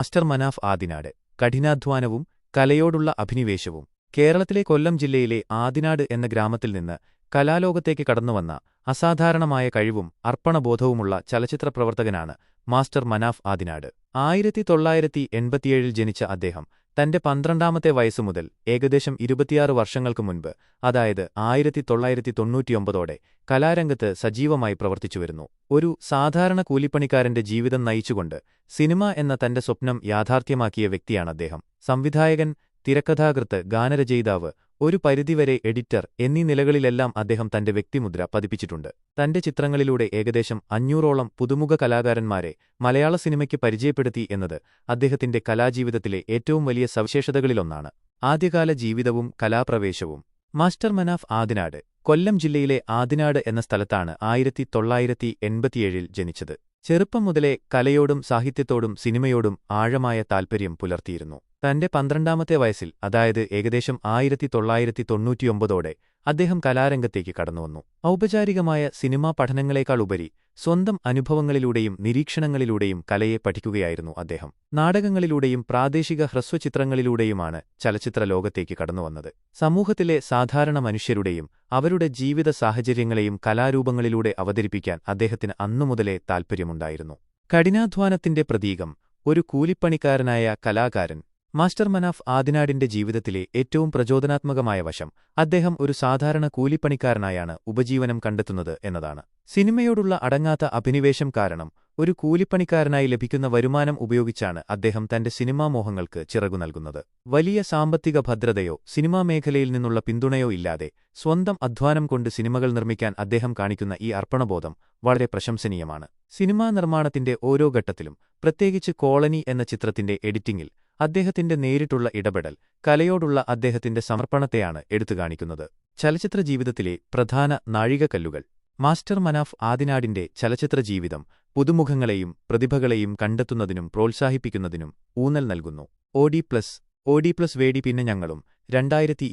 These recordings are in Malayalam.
മാസ്റ്റർ മനാഫ് ആദിനാട് കഠിനാധ്വാനവും കലയോടുള്ള അഭിനിവേശവും. കേരളത്തിലെ കൊല്ലം ജില്ലയിലെ ആദിനാട് എന്ന ഗ്രാമത്തിൽ നിന്ന് കലാലോകത്തേക്ക് കടന്നുവന്ന അസാധാരണമായ കഴിവും അർപ്പണബോധവുമുള്ള ചലച്ചിത്ര പ്രവർത്തകനാണ് മാസ്റ്റർ മനാഫ് ആദിനാട്. ആയിരത്തി തൊള്ളായിരത്തി എൺപത്തിയേഴിൽ ജനിച്ച അദ്ദേഹം തന്റെ പന്ത്രണ്ടാമത്തെ വയസ്സുമുതൽ ഏകദേശം ഇരുപത്തിയാറ് വർഷങ്ങൾക്ക് മുൻപ് അതായത് ആയിരത്തി തൊള്ളായിരത്തി തൊണ്ണൂറ്റിയൊമ്പതോടെ കലാരംഗത്ത് സജീവമായി പ്രവർത്തിച്ചുവരുന്നു. ഒരു സാധാരണ കൂലിപ്പണിക്കാരന്റെ ജീവിതം നയിച്ചുകൊണ്ട് സിനിമ എന്ന തന്റെ സ്വപ്നം യാഥാർത്ഥ്യമാക്കിയ വ്യക്തിയാണ് അദ്ദേഹം. സംവിധായകൻ തിരക്കഥാകൃത്ത് ഗാനരചയിതാവ് ഒരു പരിധിവരെ എഡിറ്റർ എന്നീ നിലകളിലെല്ലാം അദ്ദേഹം തന്റെ വ്യക്തിമുദ്ര പതിപ്പിച്ചിട്ടുണ്ട്. തന്റെ ചിത്രങ്ങളിലൂടെ ഏകദേശം അഞ്ഞൂറോളം പുതുമുഖ കലാകാരന്മാരെ മലയാള സിനിമയ്ക്ക് പരിചയപ്പെടുത്തി എന്നത് അദ്ദേഹത്തിന്റെ കലാജീവിതത്തിലെ ഏറ്റവും വലിയ സവിശേഷതകളിലൊന്നാണ്. ആദ്യകാല ജീവിതവും കലാപ്രവേശവും. മാസ്റ്റർ മനാഫ് ആദിനാട് കൊല്ലം ജില്ലയിലെ ആദിനാട് എന്ന സ്ഥലത്താണ് ആയിരത്തി തൊള്ളായിരത്തി എൺപത്തിയേഴിൽ ജനിച്ചത്. ചെറുപ്പം മുതലേ കലയോടും സാഹിത്യത്തോടും സിനിമയോടും ആഴമായ താൽപര്യം പുലർത്തിയിരുന്നു. തന്റെ പന്ത്രണ്ടാമത്തെ വയസ്സിൽ അതായത് ഏകദേശം ആയിരത്തി തൊള്ളായിരത്തി തൊണ്ണൂറ്റിയൊമ്പതോടെ അദ്ദേഹം കലാരംഗത്തേക്ക് കടന്നുവന്നു. ഔപചാരികമായ സിനിമാ പഠനങ്ങളെക്കാൾ ഉപരി സ്വന്തം അനുഭവങ്ങളിലൂടെയും നിരീക്ഷണങ്ങളിലൂടെയും കലയെ പഠിക്കുകയായിരുന്നു അദ്ദേഹം. നാടകങ്ങളിലൂടെയും പ്രാദേശിക ഹ്രസ്വചിത്രങ്ങളിലൂടെയുമാണ് ചലച്ചിത്ര ലോകത്തേക്ക് കടന്നുവന്നത്. സമൂഹത്തിലെ സാധാരണ മനുഷ്യരുടെയും അവരുടെ ജീവിത സാഹചര്യങ്ങളെയും കലാരൂപങ്ങളിലൂടെ അവതരിപ്പിക്കാൻ അദ്ദേഹത്തിന് അന്നുമുതലേ താൽപ്പര്യമുണ്ടായിരുന്നു. കഠിനാധ്വാനത്തിന്റെ പ്രതീകം ഒരു കൂലിപ്പണിക്കാരനായ കലാകാരൻ മാസ്റ്റർ മനാഫ് ആദിനാടിന്റെ ജീവിതത്തിലെ ഏറ്റവും പ്രചോദനാത്മകമായ വശം അദ്ദേഹം ഒരു സാധാരണ കൂലിപ്പണിക്കാരനായാണ് ഉപജീവനം കണ്ടെത്തുന്നത് എന്നതാണ്. സിനിമയോടുള്ള അടങ്ങാത്ത അഭിനിവേശം കാരണം ഒരു കൂലിപ്പണിക്കാരനായി ലഭിക്കുന്ന വരുമാനം ഉപയോഗിച്ചാണ് അദ്ദേഹം തന്റെ സിനിമാ മോഹങ്ങൾക്ക് ചിറകു നൽകുന്നത്. വലിയ സാമ്പത്തിക ഭദ്രതയോ സിനിമാ മേഖലയിൽ നിന്നുള്ള പിന്തുണയോ ഇല്ലാതെ സ്വന്തം അധ്വാനം കൊണ്ട് സിനിമകൾ നിർമ്മിക്കാൻ അദ്ദേഹം കാണിക്കുന്ന ഈ അർപ്പണബോധം വളരെ പ്രശംസനീയമാണ്. സിനിമാ നിർമ്മാണത്തിന്റെ ഓരോ ഘട്ടത്തിലും പ്രത്യേകിച്ച് കോളനി എന്ന ചിത്രത്തിന്റെ എഡിറ്റിംഗിൽ അദ്ദേഹത്തിന്റെ നേരിട്ടുള്ള ഇടപെടൽ കലയോടുള്ള അദ്ദേഹത്തിന്റെ സമർപ്പണത്തെയാണ് എടുത്തുകാണിക്കുന്നത്. ചലച്ചിത്ര ജീവിതത്തിലെ പ്രധാന നാഴികക്കല്ലുകൾ മാസ്റ്റർ മനാഫ് ആദിനാടിന്റെ ചലച്ചിത്ര ജീവിതം പുതുമുഖങ്ങളെയും പ്രതിഭകളെയും കണ്ടെത്തുന്നതിനും പ്രോത്സാഹിപ്പിക്കുന്നതിനും ഊന്നൽ നൽകുന്നു. O D plus O D plus വേടി പിന്നെ ഞങ്ങളും രണ്ടായിരത്തി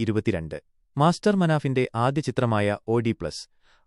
മാസ്റ്റർ മനാഫിന്റെ ആദ്യ ചിത്രമായ ഒ ഡി പ്ലസ്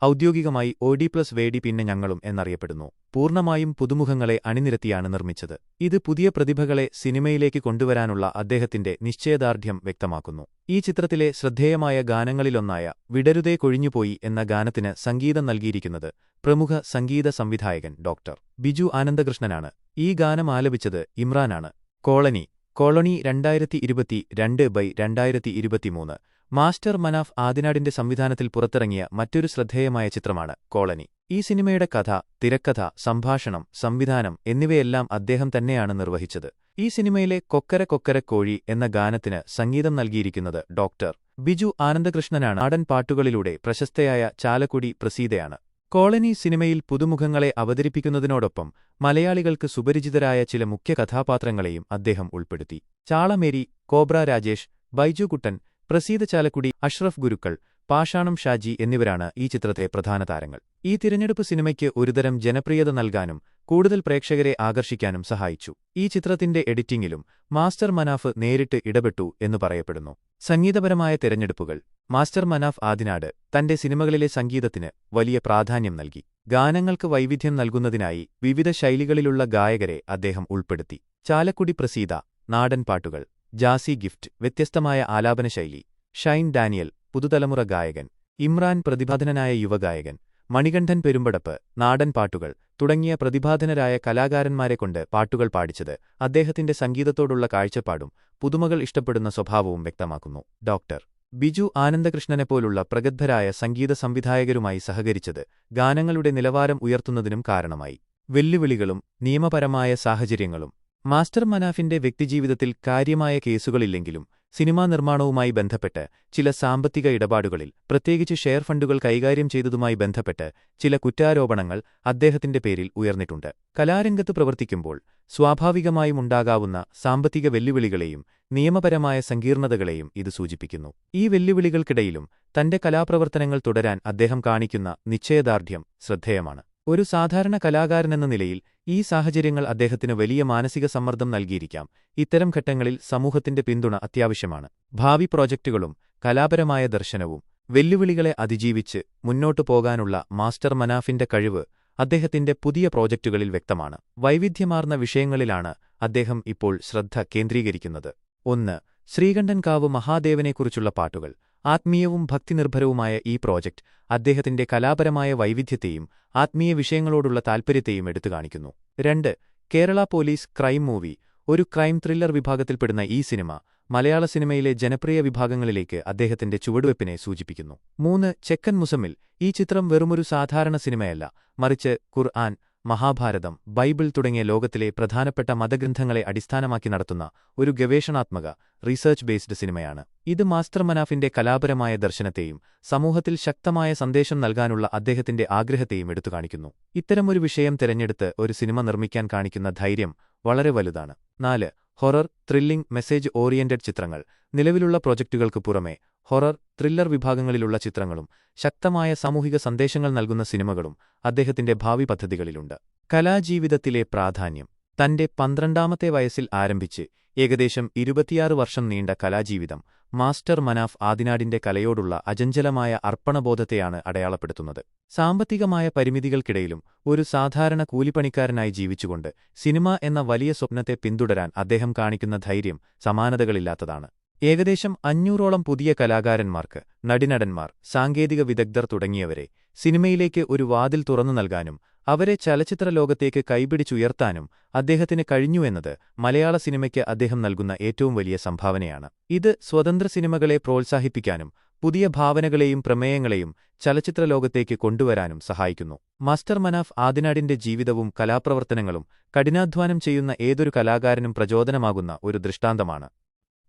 ഔദ്യോഗികമായി ഓഡി പ്ലസ് വേടി പിന്നെ ഞങ്ങളും എന്നറിയപ്പെടുന്നു. പൂർണമായും പുതുമുഖങ്ങളെ അണിനിരത്തിയാണ് നിർമ്മിച്ചത്. ഇത് പുതിയ പ്രതിഭകളെ സിനിമയിലേക്ക് കൊണ്ടുവരാനുള്ള അദ്ദേഹത്തിന്റെ നിശ്ചയദാർഢ്യം വ്യക്തമാക്കുന്നു. ഈ ചിത്രത്തിലെ ശ്രദ്ധേയമായ ഗാനങ്ങളിലൊന്നായ വിടരുതേ കൊഴിഞ്ഞുപോയി എന്ന ഗാനത്തിന് സംഗീതം നൽകിയിരിക്കുന്നത് പ്രമുഖ സംഗീത സംവിധായകൻ ഡോക്ടർ ബിജു ആനന്ദകൃഷ്ണനാണ്. ഈ ഗാനം ആലപിച്ചത് ഇമ്രാനാണ്. കോളനി കോളനി രണ്ടായിരത്തി ഇരുപത്തി രണ്ട് ബൈ രണ്ടായിരത്തി ഇരുപത്തിമൂന്ന് മാസ്റ്റർ മനാഫ് ആദിനാടിന്റെ സംവിധാനത്തിൽ പുറത്തിറങ്ങിയ മറ്റൊരു ശ്രദ്ധേയമായ ചിത്രമാണ് കോളനി. ഈ സിനിമയുടെ കഥ തിരക്കഥ സംഭാഷണം സംവിധാനം എന്നിവയെല്ലാം അദ്ദേഹം തന്നെയാണ് നിർവഹിച്ചത്. ഈ സിനിമയിലെ കൊക്കര കൊക്കര കോഴി എന്ന ഗാനത്തിന് സംഗീതം നൽകിയിരിക്കുന്നത് ഡോക്ടർ ബിജു ആനന്ദകൃഷ്ണനാണ്. നാടൻ പാട്ടുകളിലൂടെ പ്രശസ്തയായ ചാലക്കുടി പ്രസീതയാണ്. കോളനി സിനിമയിൽ പുതുമുഖങ്ങളെ അവതരിപ്പിക്കുന്നതിനോടൊപ്പം മലയാളികൾക്ക് സുപരിചിതരായ ചില മുഖ്യ കഥാപാത്രങ്ങളെയും അദ്ദേഹം ഉൾപ്പെടുത്തി. ചാളമേരി കോബ്ര രാജേഷ് ബൈജു ബൈജുകുട്ടൻ പ്രസീത ചാലക്കുടി അഷ്റഫ് ഗുരുക്കൾ പാഷാണം ഷാജി എന്നിവരാണ് ഈ ചിത്രത്തെ പ്രധാന താരങ്ങൾ. ഈ തിരഞ്ഞെടുപ്പ് സിനിമയ്ക്ക് ഒരുതരം ജനപ്രിയത നൽകാനും കൂടുതൽ പ്രേക്ഷകരെ ആകർഷിക്കാനും സഹായിച്ചു. ഈ ചിത്രത്തിന്റെ എഡിറ്റിംഗിലും മാസ്റ്റർ മനാഫ് നേരിട്ട് ഇടപെട്ടു എന്നു പറയപ്പെടുന്നു. സംഗീതപരമായ തിരഞ്ഞെടുപ്പുകൾ. മാസ്റ്റർ മനാഫ് ആദിനാട് തന്റെ സിനിമകളിലെ സംഗീതത്തിന് വലിയ പ്രാധാന്യം നൽകി. ഗാനങ്ങൾക്ക് വൈവിധ്യം നൽകുന്നതിനായി വിവിധ ശൈലികളിലുള്ള ഗായകരെ അദ്ദേഹം ഉൾപ്പെടുത്തി. ചാലക്കുടി പ്രസീത നാടൻ പാട്ടുകൾ. ജാസി ഗിഫ്റ്റ് വ്യത്യസ്തമായ ആലാപനശൈലി ഷൈൻ ഡാനിയൽ പുതുതലമുറ ഗായകൻ ഇമ്രാൻ പ്രതിഭാധനനായ യുവഗായകൻ മണികണ്ഠൻ പെരുമ്പടപ്പ് നാടൻ പാട്ടുകൾ തുടങ്ങിയ പ്രതിഭാധനരായ കലാകാരന്മാരെക്കൊണ്ട് പാട്ടുകൾ പാടിച്ചത് അദ്ദേഹത്തിന്റെ സംഗീതത്തോടുള്ള കാഴ്ചപ്പാടും പുതുമകൾ ഇഷ്ടപ്പെടുന്ന സ്വഭാവവും വ്യക്തമാക്കുന്നു. ഡോക്ടർ ബിജു ആനന്ദകൃഷ്ണനെപ്പോലുള്ള പ്രഗത്ഭരായ സംഗീത സംവിധായകരുമായി സഹകരിച്ചത് ഗാനങ്ങളുടെ നിലവാരം ഉയർത്തുന്നതിനും കാരണമായി. വെല്ലുവിളികളും നിയമപരമായ സാഹചര്യങ്ങളും മാസ്റ്റർ മനാഫിന്റെ വ്യക്തിജീവിതത്തിൽ കാര്യമായ കേസുകളില്ലെങ്കിലും സിനിമാ നിർമ്മാണവുമായി ബന്ധപ്പെട്ട് ചില സാമ്പത്തിക ഇടപാടുകളിൽ പ്രത്യേകിച്ച് ഷെയർ ഫണ്ടുകൾ കൈകാര്യം ചെയ്തതുമായി ബന്ധപ്പെട്ട് ചില കുറ്റാരോപണങ്ങൾ അദ്ദേഹത്തിന്റെ പേരിൽ ഉയർന്നിട്ടുണ്ട്. കലാരംഗത്ത് പ്രവർത്തിക്കുമ്പോൾ സ്വാഭാവികമായും ഉണ്ടാകാവുന്ന സാമ്പത്തിക വെല്ലുവിളികളെയും നിയമപരമായ സങ്കീർണതകളെയും ഇത് സൂചിപ്പിക്കുന്നു. ഈ വെല്ലുവിളികൾക്കിടയിലും തന്റെ കലാപ്രവർത്തനങ്ങൾ തുടരാൻ അദ്ദേഹം കാണിക്കുന്ന നിശ്ചയദാർഢ്യം ശ്രദ്ധേയമാണ്. ഒരു സാധാരണ കലാകാരനെന്ന നിലയിൽ ഈ സാഹചര്യങ്ങൾ അദ്ദേഹത്തിന് വലിയ മാനസിക സമ്മർദ്ദം നൽകിയിരിക്കാം. ഇത്തരം ഘട്ടങ്ങളിൽ സമൂഹത്തിന്റെ പിന്തുണ അത്യാവശ്യമാണ്. ഭാവി പ്രോജക്റ്റുകളും കലാപരമായ ദർശനവും വെല്ലുവിളികളെ അതിജീവിച്ച് മുന്നോട്ടു പോകാനുള്ള മാസ്റ്റർ മനാഫിന്റെ കഴിവ് അദ്ദേഹത്തിന്റെ പുതിയ പ്രോജക്റ്റുകളിൽ വ്യക്തമാണ്. വൈവിധ്യമാർന്ന വിഷയങ്ങളിലാണ് അദ്ദേഹം ഇപ്പോൾ ശ്രദ്ധ കേന്ദ്രീകരിക്കുന്നത്. ഒന്ന് ശ്രീകണ്ഠൻകാവ് മഹാദേവനെക്കുറിച്ചുള്ള പാട്ടുകൾ. ആത്മീയവും ഭക്തിനിർഭരവുമായ ഈ പ്രോജക്റ്റ് അദ്ദേഹത്തിന്റെ കലാപരമായ വൈവിധ്യത്തെയും ആത്മീയ വിഷയങ്ങളോടുള്ള താൽപര്യത്തെയും എടുത്തുകാണിക്കുന്നു രണ്ട് കേരള പോലീസ് ക്രൈം മൂവി. ഒരു ക്രൈം ത്രില്ലർ വിഭാഗത്തിൽപ്പെടുന്ന ഈ സിനിമ മലയാള സിനിമയിലെ ജനപ്രിയ വിഭാഗങ്ങളിലേക്ക് അദ്ദേഹത്തിന്റെ ചുവടുവെപ്പിനെ സൂചിപ്പിക്കുന്നു. മൂന്ന് ചെക്കൻ മുസമ്മിൽ. ഈ ചിത്രം വെറുമൊരു സാധാരണ സിനിമയല്ല. മറിച്ച് ഖുർആൻ മഹാഭാരതം ബൈബിൾ തുടങ്ങിയ ലോകത്തിലെ പ്രധാനപ്പെട്ട മതഗ്രന്ഥങ്ങളെ അടിസ്ഥാനമാക്കി നടത്തുന്ന ഒരു ഗവേഷണാത്മക റിസർച്ച് ബേസ്ഡ് സിനിമയാണ്. ഇത് മാസ്റ്റർ മനാഫിന്റെ കലാപരമായ ദർശനത്തെയും സമൂഹത്തിൽ ശക്തമായ സന്ദേശം നൽകാനുള്ള അദ്ദേഹത്തിന്റെ ആഗ്രഹത്തെയും എടുത്തുകാണിക്കുന്നു. ഇത്തരമൊരു വിഷയം തിരഞ്ഞെടുത്ത് ഒരു സിനിമ നിർമ്മിക്കാൻ കാണിക്കുന്ന ധൈര്യം വളരെ വലുതാണ്. നാല് ഹൊറർ ത്രില്ലിംഗ് മെസ്സേജ് ഓറിയന്റഡ് ചിത്രങ്ങൾ നിലവിലുള്ള പ്രോജക്റ്റുകൾക്ക് പുറമെ ഹൊറർ ത്രില്ലർ വിഭാഗങ്ങളിലുള്ള ചിത്രങ്ങളും ശക്തമായ സാമൂഹിക സന്ദേശങ്ങൾ നൽകുന്ന സിനിമകളും അദ്ദേഹത്തിന്റെ ഭാവി പദ്ധതികളിലുണ്ട്. കലാജീവിതത്തിലെ പ്രാധാന്യം. തന്റെ പന്ത്രണ്ടാമത്തെ വയസ്സിൽ ആരംഭിച്ച് ഏകദേശം ഇരുപത്തിയാറ് വർഷം നീണ്ട കലാജീവിതം മാസ്റ്റർ മനാഫ് ആദിനാടിന്റെ കലയോടുള്ള അജഞ്ചലമായ അർപ്പണബോധത്തെയാണ് അടയാളപ്പെടുത്തുന്നത്. സാമ്പത്തികമായ പരിമിതികൾക്കിടയിലും ഒരു സാധാരണ കൂലിപ്പണിക്കാരനായി ജീവിച്ചുകൊണ്ട് സിനിമ എന്ന വലിയ സ്വപ്നത്തെ പിന്തുടരാൻ അദ്ദേഹം കാണിക്കുന്ന ധൈര്യം സമാനതകളില്ലാത്തതാണ്. ഏകദേശം അഞ്ഞൂറോളം പുതിയ കലാകാരന്മാർക്ക് നടിനടന്മാർ സാങ്കേതിക വിദഗ്ധർ തുടങ്ങിയവരെ സിനിമയിലേക്ക് ഒരു വാതിൽ തുറന്നു നൽകാനും അവരെ ചലച്ചിത്ര ലോകത്തേക്ക് കൈപിടിച്ചുയർത്താനും അദ്ദേഹത്തിന് കഴിഞ്ഞുവെന്നത് മലയാള സിനിമയ്ക്ക് അദ്ദേഹം നൽകുന്ന ഏറ്റവും വലിയ സംഭാവനയാണ്. ഇത് സ്വതന്ത്ര സിനിമകളെ പ്രോത്സാഹിപ്പിക്കാനും പുതിയ ഭാവനകളെയും പ്രമേയങ്ങളെയും ചലച്ചിത്ര ലോകത്തേക്ക് കൊണ്ടുവരാനും സഹായിക്കുന്നു. മാസ്റ്റർ മനാഫ് ആദിനാടിന്റെ ജീവിതവും കലാപ്രവർത്തനങ്ങളും കഠിനാധ്വാനം ചെയ്യുന്ന ഏതൊരു കലാകാരനും പ്രചോദനമാകുന്ന ഒരു ദൃഷ്ടാന്തമാണ്.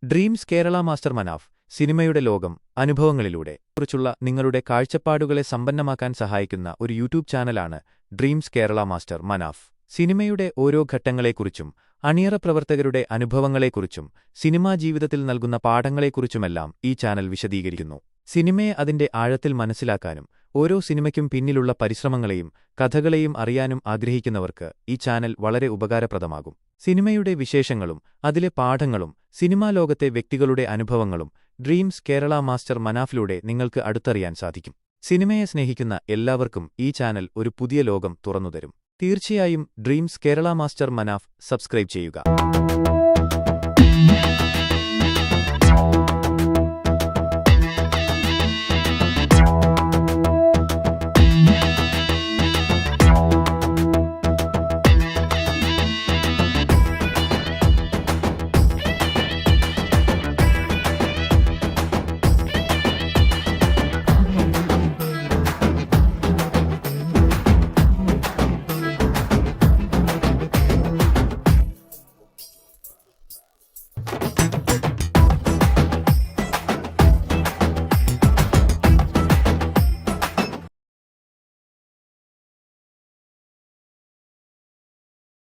ഡ്രീംസ് കേരള മാസ്റ്റർ മനാഫ് സിനിമയുടെ ലോകം അനുഭവങ്ങളിലൂടെ കുറിച്ചുള്ള നിങ്ങളുടെ കാഴ്ചപ്പാടുകളെ സമ്പന്നമാക്കാൻ സഹായിക്കുന്ന ഒരു യൂട്യൂബ് ചാനലാണ് ഡ്രീംസ് കേരള മാസ്റ്റർ മനാഫ്. സിനിമയുടെ ഓരോ ഘട്ടങ്ങളെക്കുറിച്ചും അണിയറ പ്രവർത്തകരുടെ അനുഭവങ്ങളെക്കുറിച്ചും സിനിമാ ജീവിതത്തിൽ നൽകുന്ന പാഠങ്ങളെക്കുറിച്ചുമെല്ലാം ഈ ചാനൽ വിശദീകരിക്കുന്നു. സിനിമയെ അതിന്റെ ആഴത്തിൽ മനസ്സിലാക്കാനും ഓരോ സിനിമയ്ക്കും പിന്നിലുള്ള പരിശ്രമങ്ങളെയും കഥകളെയും അറിയാനും ആഗ്രഹിക്കുന്നവർക്ക് ഈ ചാനൽ വളരെ ഉപകാരപ്രദമാകും. സിനിമയുടെ വിശേഷങ്ങളും അതിലെ പാഠങ്ങളും സിനിമാ ലോകത്തെ വ്യക്തികളുടെ അനുഭവങ്ങളും ഡ്രീംസ് കേരള മാസ്റ്റർ മനാഫിലൂടെ നിങ്ങൾക്ക് അടുത്തറിയാൻ സാധിക്കും. സിനിമയെ സ്നേഹിക്കുന്ന എല്ലാവർക്കും ഈ ചാനൽ ഒരു പുതിയ ലോകം തുറന്നുതരും. തീർച്ചയായും dreams Kerala master Manaf subscribe ചെയ്യുക.